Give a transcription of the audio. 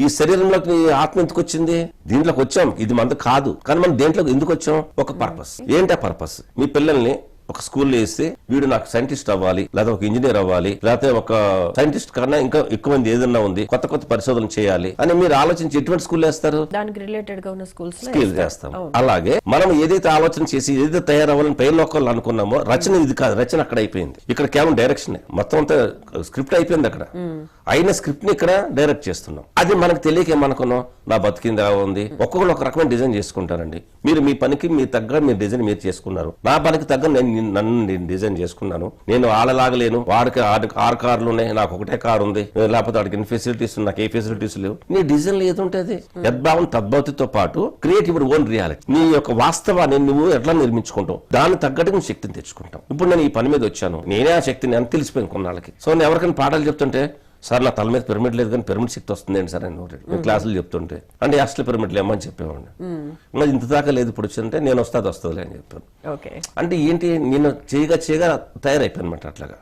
ఈ శరీరంలోకి ఆత్మ ఎందుకు వచ్చింది? దీంట్లోకి వచ్చాం. ఇది మనది కాదు. కానీ మనం దేంట్లోకి ఎందుకు వచ్చాం? ఒక పర్పస్ ఏంటి ఆ పర్పస్ మీ పిల్లల్ని ఒక స్కూల్లో వేస్తే వీడు నాకు సైంటిస్ట్ అవ్వాలి లేదా ఒక ఇంజనీర్ అవ్వాలి లేకపోతే ఒక సైంటిస్ట్ కన్నా ఇంకా ఎక్కువ మంది ఏదన్నా ఉంది కొత్త కొత్త పరిశోధన చేయాలి అని మీరు ఆలోచించి ఎటువంటి స్కూల్ వేస్తారు? దానికి రిలేటెడ్గా ఉన్న స్కూల్స్ స్కిల్ చేస్తాం. అలాగే మనం ఏదైతే ఆలోచన చేసి ఏదైతే తయారవ్వాలని పై లోకల్ అనుకున్నామో రచన ఇది కాదు రచన అక్కడ అయిపోయింది. ఇక్కడ కేవలం డైరెక్షన్ మొత్తం అంతా స్క్రిప్ట్ అయిపోయింది అక్కడ. అయిన స్క్రిప్ట్ని ఇక్కడ డైరెక్ట్ చేస్తున్నాం. అది మనకు తెలియక ఏమనుకున్నాం? నా బతికింది ఎలా ఉంది. ఒక్కొక్కరు ఒక రకమైన డిజైన్ చేసుకుంటారండి. మీరు మీ పనికి మీ తగ్గ మీరు డిజైన్ మీరు చేసుకున్నారు. నా పనికి తగ్గ నేను నిన్ను- నేను డిజైన్ చేసుకున్నాను. నేను ఆడలాగలేను వాడికి ఆరు- ఆరు కార్లు ఉన్నాయి. నాకు ఒకటే కారు ఉంది. లేకపోతే వాడికి ఎన్ని ఫెసిలిటీస్ ఉన్నాయి? నాకు ఏ ఫెసిలిటీస్ లేవు. నీ డిజైన్ ఏది ఉంటుంది? యద్భావం తద్భవతితో పాటు క్రియేట్ యువర్ ఓన్ రియాలిటీ నీ యొక్క వాస్తవాన్ని నువ్వు ఎట్లా నిర్మించుకుంటావు? దాన్ని తగ్గట్టు నువ్వు శక్తిని తెచ్చుకుంటావు. ఇప్పుడు నేను ఈ పని మీద వచ్చాను. నేనే ఆ శక్తిని అని తెలిసిపోయింది కొన్నాళ్ళకి. సో నేను ఎవరికైనా పాఠాలు చెప్తుంటే సార్ నా తల మీద పిరమిడ్ లేదు కానీ పిరమిడ్ శక్తి వస్తుంది ఏంటి సార్ ఒకటి. నేను క్లాసులు చెప్తుంటే. అంటే అసలు పిరమిడ్ లేమని చెప్పేవాడిని. మరి ఇంత దాకా లేదు ఇప్పుడు వచ్చిందంటే నేను వస్తుంది వస్తుందిలే అని చెప్పాను. ఓకే. అంటే ఏంటి నేను చేయగా చేయగా తయారైపోయానమాట అట్లాగా.